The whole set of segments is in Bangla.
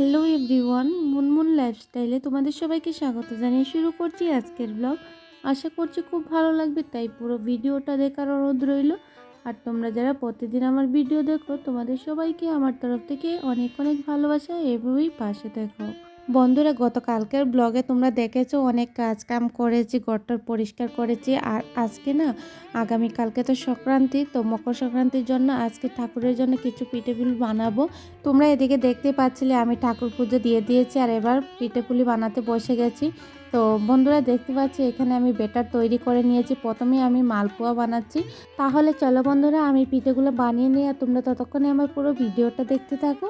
হ্যালো এভরিওয়ান মুনমুন লাইফস্টাইলে তোমাদের সবাইকে স্বাগত জানিয়ে শুরু করছি আজকের ব্লগ আশা করছি খুব ভালো লাগবে, তাই পুরো ভিডিওটা দেখার অনুরোধ রইল। আর তোমরা যারা প্রতিদিন আমার ভিডিও দেখো, তোমাদের সবাইকে আমার তরফ থেকে অনেক অনেক ভালোবাসা এভাবেই পাশে দেখো বন্ধুরা, গতকালকের ব্লগে তোমরা দেখেছ অনেক কাজ কাম করেছি, ঘরটার পরিষ্কার করেছি। আর আজকে না, আগামীকালকে তো সংক্রান্তি, তো মকর সংক্রান্তির জন্য আজকে ঠাকুরের জন্য কিছু পিঠেপুলি বানাবো। তোমরা এদিকে দেখতে পাচ্ছিলে, আমি ঠাকুর পুজো দিয়ে দিয়েছি আর এবার পিঠেপুলি বানাতে বসে গেছি। তো বন্ধুরা, দেখতে পাচ্ছি এখানে আমি বেটার তৈরি করে নিয়েছি, প্রথমে আমি মালপোয়া বানাচ্ছি। তাহলে চলো বন্ধুরা, আমি পিঠেগুলো বানিয়ে নিই আর তোমরা ততক্ষণে আমার পুরো ভিডিওটা দেখতে থাকো।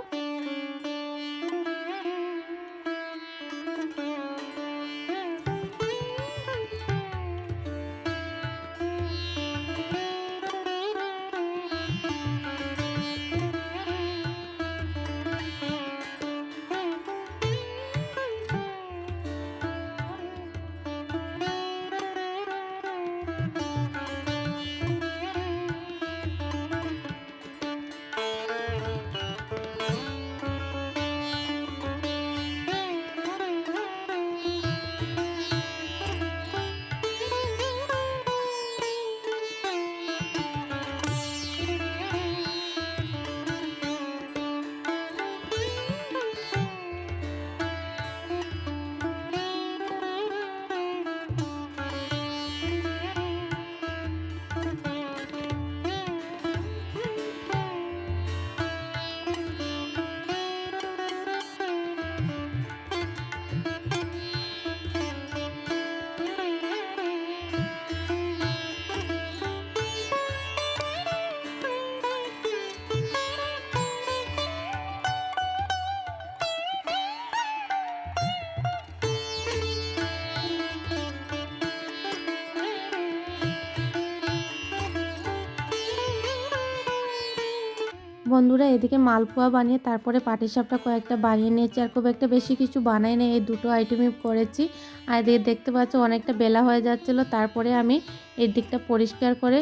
বন্ধুরা এদিকে মালপোয়া বানিয়ে তারপরে পাটিসাপটা কয়েকটা বানিয়ে নিয়েছি আর খুব একটা বেশি কিছু বানাই নেই, এই দুটো আইটেমই করেছি। আর এদিকে দেখতে পাচ্ছ অনেকটা বেলা হয়ে যাচ্ছিল, তারপরে আমি এই দিকটা পরিষ্কার করে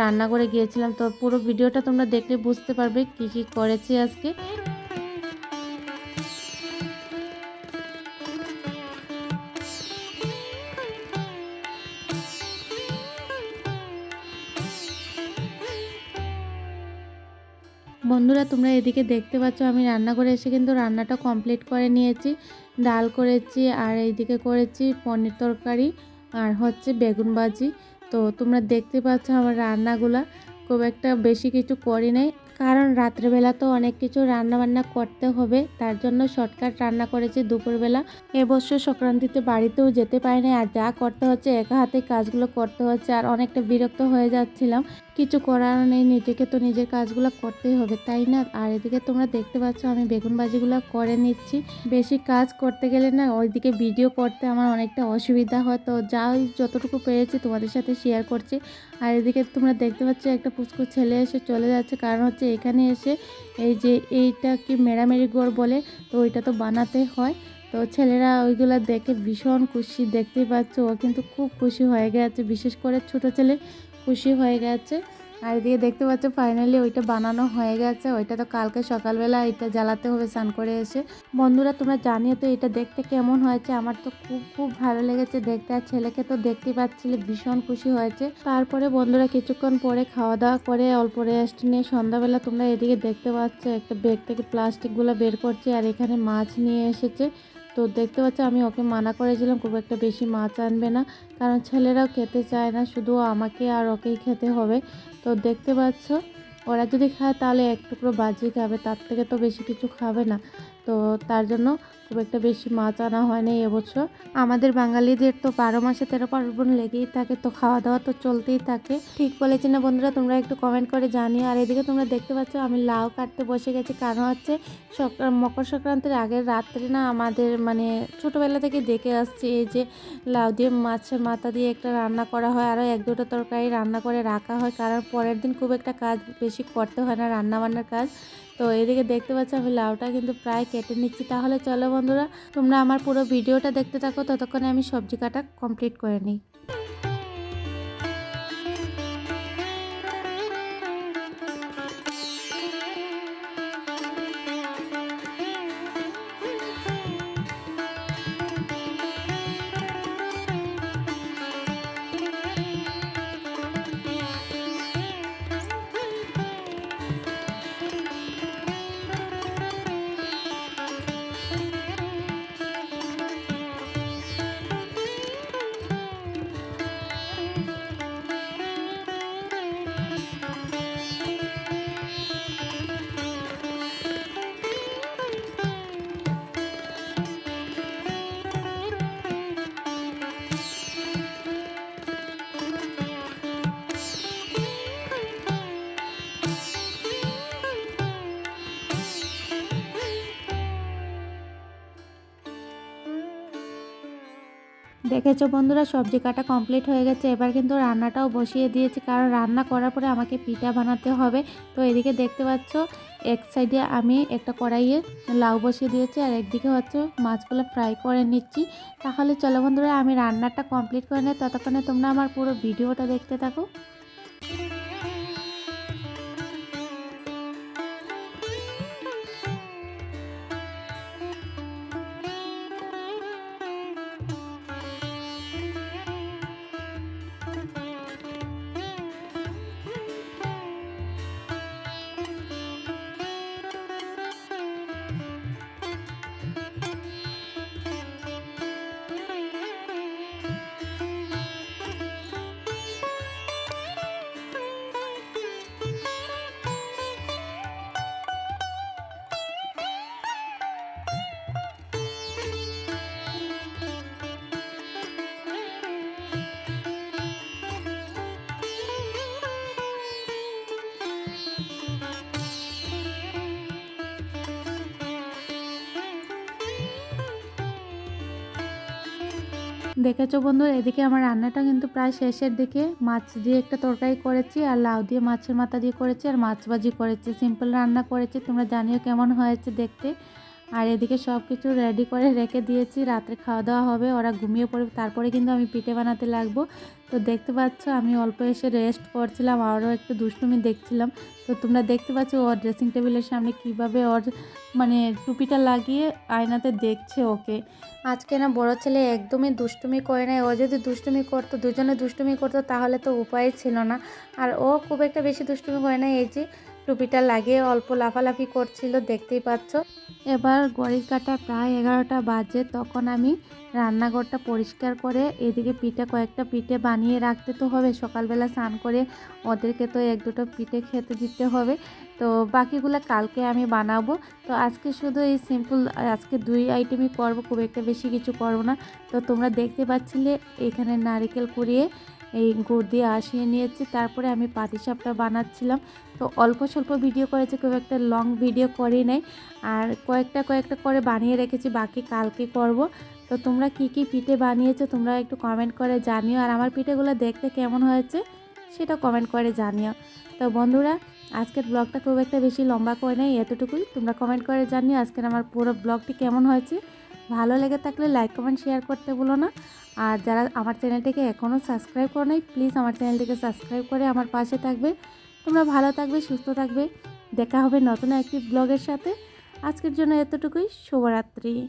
রান্না করে গিয়েছিলাম। তো পুরো ভিডিওটা তোমরা দেখলে বুঝতে পারবে কি কি করেছি আজকে। বন্ধুরা, তোমরা এদিকে দেখতে পাচ্ছ, আমি রান্না করে এসে কিন্তু রান্নাটা কমপ্লিট করে নিয়েছি। ডাল করেছি, আর এইদিকে করেছি পনির তরকারি আর হচ্ছে বেগুন ভাজি। তো তোমরা দেখতে পাচ্ছ আমার রান্নাগুলা। খুব একটা বেশি কিছু করি নাই। কারণ রাত্রেবেলা তো অনেক কিছু রান্না বান্না করতে হবে, তার জন্য শর্টকাট রান্না করেছি দুপুরবেলা। এবছর সংক্রান্তিতে বাড়িতেও যেতে পারি না আর যা করতে হচ্ছে, একা হাতে কাজগুলো করতে হচ্ছে, আর অনেকটা বিরক্ত হয়ে যাচ্ছিলাম। কিছু করার নেই, নিজেকে তো নিজের কাজগুলো করতেই হবে, তাই না? আর এদিকে তোমরা দেখতে পাচ্ছ, আমি বেগুন ভাজিগুলো করে নিচ্ছি। বেশি কাজ করতে গেলে না, ওইদিকে ভিডিও করতে আমার অনেকটা অসুবিধা হয়, তো যা যতটুকু পেরেছি তোমাদের সাথে শেয়ার করছি। আর এদিকে তোমরা দেখতে পাচ্ছ, একটা পুষ্কু ছেলে এসে চলে যাচ্ছে, কারণ হচ্ছে এখানে এসে এই যে এইটা কি মেরামেরি গোড় বলে, তো ওইটা তো বানাতে হয়। তো ছেলেরা ওইগুলো দেখে ভীষণ খুশি, দেখতেই পাচ্ছ, ও কিন্তু খুব খুশি হয়ে গেছে। বিশেষ করে ছোট ছেলে খুশি হয়ে গেছে। আর এদিকে দেখতে পাচ্ছ ফাইনালি ওইটা বানানো হয়ে গেছে। ওইটা তো কালকে সকালবেলা এটা জ্বালাতে হবে, স্নান করে এসে। বন্ধুরা, তোমরা জানিও তো এটা দেখতে কেমন হয়েছে? আমার তো খুব খুব ভালো লেগেছে দেখতে, আর ছেলেকে তো দেখতে পাচ্ছিলে, ভীষণ খুশি হয়েছে। তারপরে বন্ধুরা, কিছুক্ষণ পরে খাওয়া দাওয়া করে অল্প রেস্ট নিয়ে সন্ধ্যাবেলা তোমরা এদিকে দেখতে পাচ্ছ, একটা ব্যাগ থেকে প্লাস্টিকগুলো বের করছে, আর এখানে মাছ নিয়ে এসেছে। তো দেখতে পাচ্ছ, আমি ওকে মানা করেছিলাম, খুব একটা বেশি মাছ আনবে না, কারণ ছেলেরাও খেতে চায় না, শুধু আমাকে আর ওকেই খেতে হবে। তো দেখতে পাচ্ছ, ওরা যদি খায় তাহলে এক টুকরো বাজিয়ে খাবে, তার থেকে তো বেশি কিছু খাবে না। তো তার জন্য খুব একটা বেশি মাছ আনা হয়নি এবছর। আমাদের বাঙালিদের তো বারো মাসে তেরো পার্বণ লেগেই থাকে, তো খাওয়া দাওয়া তো চলতেই থাকে। ঠিক বলেছি না বন্ধুরা, তোমরা একটু কমেন্ট করে জানিও। আর এদিকে তোমরা দেখতে পাচ্ছ আমি লাউ কাটতে বসে গেছি, কারণ হচ্ছে মকর সংক্রান্তির আগের রাত্রে না আমাদের মানে ছোটোবেলা থেকে দেখে আসছি এই যে লাউ দিয়ে মাছের মাথা দিয়ে একটা রান্না করা হয়, আরও এক দুটো তরকারি রান্না করে রাখা হয়, কারণ পরের দিন খুব একটা কাজ বেশি করতে হয় না রান্না বান্নার কাজ। তো এদিকে দেখতে পাচ্ছ আমি লাউটা কিন্তু প্রায় কেটে নিচ্ছি। তাহলে চলো বন্ধুরা, তোমরা আমার পুরো ভিডিওটা দেখতে থাকো, ততক্ষণে আমি সবজি কাটা কমপ্লিট করে নিই। দেখেছ বন্ধুরা, সবজি কাটা কমপ্লিট হয়ে গেছে। এবার কিন্তু রান্নাটাও বসিয়ে দিয়েছি, কারণ রান্না করার পরে আমাকে পিঠা বানাতে হবে। তো এদিকে দেখতে পাচ্ছ, এক সাইডে আমি একটা কড়াইয়ে লাউ বসিয়ে দিয়েছি, আর একদিকে হচ্ছে মাছগুলো ফ্রাই করে নিচ্ছি। তাহলে চলো বন্ধুরা, আমি রান্নাটা কমপ্লিট করে নিই, ততক্ষণে তোমরা আমার পুরো ভিডিওটা দেখতে থাকো। দেখেছ বন্ধু, এদিকে আমার রান্নাটা কিন্তু প্রায় শেষের দিকে। মাছ দিয়ে একটা তরকারি করেছি আর লাউ দিয়ে মাছের মাথা দিয়ে করেছি আর মাছ ভাজি করেছি। সিম্পল রান্না করেছি, তোমরা জানিও কেমন হয়েছে দেখতে। আর এদিকে সব কিছু রেডি করে রেখে দিয়েছি। রাত্রে খাওয়া দাওয়া হবে, ওরা ঘুমিয়ে পড়বে। তারপরে কিন্তু আমি পিঠে বানাতে লাগবো। তো দেখতে পাচ্ছ, আমি অল্প এসে রেস্ট করছিলাম, আরও একটু দুষ্টুমি দেখছিলাম। তো তোমরা দেখতে পাচ্ছ, ওর ড্রেসিং টেবিলের সামনে কীভাবে ওর মানে টুপিটা লাগিয়ে আয়নাতে দেখছে ওকে। আজকে না বড় ছেলে একদমই দুষ্টুমি করে নাই। ও যদি দুষ্টুমি করতো, দুজনে দুষ্টুমি করতো, তাহলে তো উপায় ছিল না। আর ও খুব একটা বেশি দুষ্টুমি করে না এই যে টুপিটা লাগিয়ে অল্প লাফালাফি করছিল, দেখতেই পাচ্ছ। এবার ঘড়ির কাটা প্রায় এগারোটা বাজে, তখন আমি রান্নাঘরটা পরিষ্কার করে এদিকে পিঠে কয়েকটা পিঠে বানিয়ে রাখতে তো হবে, সকালবেলা স্নান করে ওদেরকে তো এক দুটো পিঠে খেতে দিতে হবে। তো বাকিগুলো কালকে আমি বানাবো। তো আজকে শুধু এই সিম্পল আজকে দুই আইটেমই করব, খুব একটা বেশি কিছু করব না। তো তোমরা দেখতে পাচ্ছিলে, এখানে নারিকেল কুড়িয়ে এই গুড় দিয়ে আসিয়ে নিয়েছি। তারপরে আমি পাটিসাপটা বানাচ্ছিলাম। তো অল্প স্বল্প ভিডিও করেছি, খুব একটা লং ভিডিও করি নাই। আর কয়েকটা কয়েকটা করে বানিয়ে রেখেছি, বাকি কালকে করব। তো তোমরা কি কি পিঠে বানিয়েছো তোমরা একটু কমেন্ট করে জানিও। আর আমার পিঠেগুলো দেখতে কেমন হয়েছে সেটা কমেন্ট করে জানিও। তো বন্ধুরা, আজকের ব্লগটা খুব একটা বেশি লম্বা করে নেই, এতটুকুই। তোমরা কমেন্ট করে জানিও আজকের আমার পুরো ব্লগটি কেমন হয়েছে। ভালো লেগে থাকলে লাইক কমেন্ট শেয়ার করতে ভুলো না। আর যারা আমার চ্যানেলটিকে এখনও সাবস্ক্রাইব করো নাই প্লিজ আমার চ্যানেলটিকে সাবস্ক্রাইব করে আমার পাশে থাকবে। তোমরা ভালো থাকবে, সুস্থ থাকবে। দেখা হবে নতুন একটি ব্লগের সাথে। আজকের জন্য এতটুকুই। শুভরাত্রি।